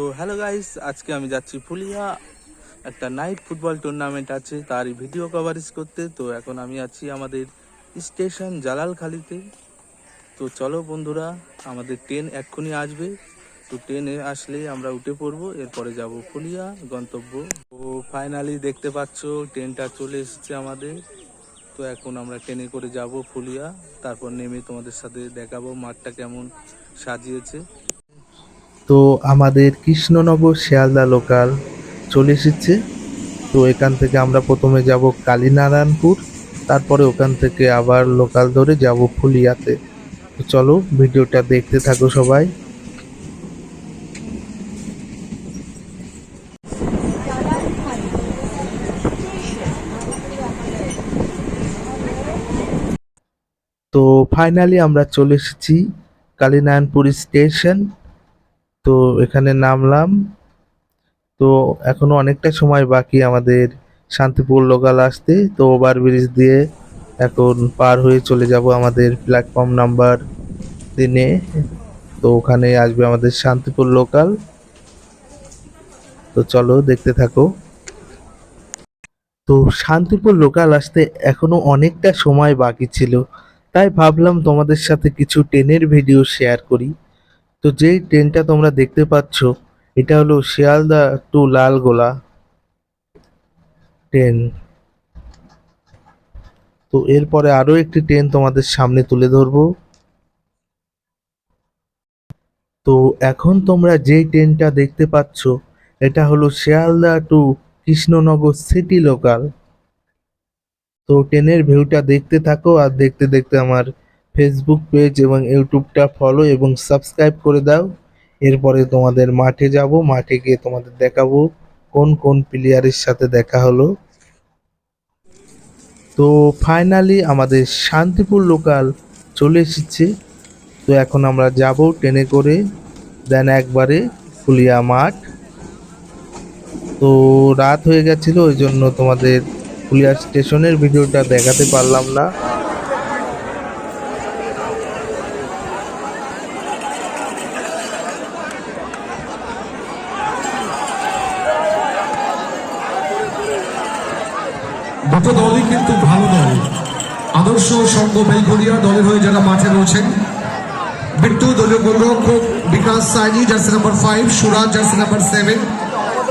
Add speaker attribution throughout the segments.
Speaker 1: তো hello guys আজকে আমি যাচ্ছি ফুলিয়া। একটা নাইট ফুটবল টুর্নামেন্ট আছে, তারই ভিডিও কভারেজ করতে। তো এখন আমি আছি আমাদের স্টেশন জালালখালিতে। তো চলো বন্ধুরা, আমাদের ট্রেন এক্ষুনি আসবে। তো ট্রেনে আসলে আমরা উঠে পড়ব, এরপরে যাব ফুলিয়া, গন্তব্য। তো ফাইনালি দেখতে পাচ্ছ ট্রেনটা চলে এসেছে আমাদের। তো এখন আমরা ট্রেনে করে যাব ফুলিয়া। তারপর নেমে তোমাদের সাথে দেখাবো মাঠটা কেমন সাজিয়েছে।
Speaker 2: তো আমাদের কৃষ্ণনগর শিয়ালদা লোকাল চলে এসেছে। তো এখান থেকে আমরা প্রথমে যাব কালীনারায়ণপুর, তারপরে ওখান থেকে আবার লোকাল ধরে যাব ফুলিয়াতে। তো চলো ভিডিওটা দেখতে থাকো সবাই। তো ফাইনালি আমরা চলে এসেছি কালীনারায়ণপুর স্টেশন তো এখানে নামলাম। তো এখনও অনেকটা সময় বাকি আমাদের শান্তিপুর লোকাল আসতে। তো ওভার ব্রিজ দিয়ে এখন পার হয়ে চলে যাব আমাদের প্ল্যাটফর্ম নাম্বার তিনে। তো ওখানে আসবে আমাদের শান্তিপুর লোকাল তো চলো দেখতে থাকো। তো শান্তিপুর লোকাল আসতে এখনও অনেকটা সময় বাকি ছিল। তাই ভাবলাম তোমাদের সাথে কিছু ট্রেনের ভিডিও শেয়ার করি। তো যেই ট্রেনটা তোমরা দেখতে পাচ্ছ, এটা হলো শিয়ালদা টু লালগোলা ট্রেন তো এরপরে আরও একটি ট্রেন তোমাদের সামনে তুলে ধরবো। তো এখন তোমরা যেই ট্রেনটা দেখতে পাচ্ছ, এটা হলো Sealdah to Krishnanagar city local তো ট্রেনের ভিউটা দেখতে থাকো আর দেখতে দেখতে আমার ফেসবুক পেজ এবং ইউটিউবটা ফলো এবং সাবস্ক্রাইব করে দাও। এরপরে তোমাদের মাঠে যাব। মাঠে গিয়ে তোমাদের দেখাবো কোন কোন প্লেয়ারের সাথে দেখা হলো। তো ফাইনালি আমাদের শান্তিপুর লোকাল চলে এসেছে। তো এখন আমরা যাব ট্রেনে করে দেন একবারে ফুলিয়া মাঠ। তো রাত হয়ে গেছিল, ওই জন্য তোমাদের ফুলিয়া স্টেশনের ভিডিওটা দেখাতে পারলাম না।
Speaker 3: দুটো দলই কিন্তু ভালো দল। আদর্শ সংঘ বেলঘরিয়া দলের হয়ে যারা মাঠে রয়েছেন বিট্টু দলীয় গোলরক্ষক Bikash Saini jersey number five Suraj jersey number seven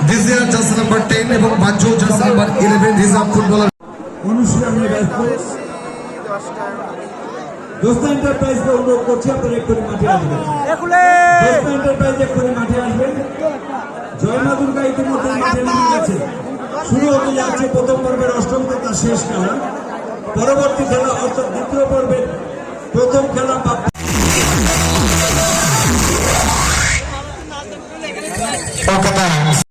Speaker 3: ডিজিয়ার jersey number ten এবং বাজ্য jersey number eleven reserve footballer
Speaker 4: অনুশীলনে ব্যস্ত। দোস্তা এন্টারপ্রাইজকে অনুরোধ করছি আপনারা এক্ষুনি মাঠে আসবেন। দোস্তা এন্টারপ্রাইজ এক্ষুনি মাঠে আসবেন। জয় মা দুর্গা ইতিমধ্যে মাঠে নেমে গেছে। শুরু হতে যাচ্ছে প্রথম পর্বের শেষ খেলা। পরবর্তী খেলা অর্থাৎ দ্বিতীয় পর্বের প্রথম খেলা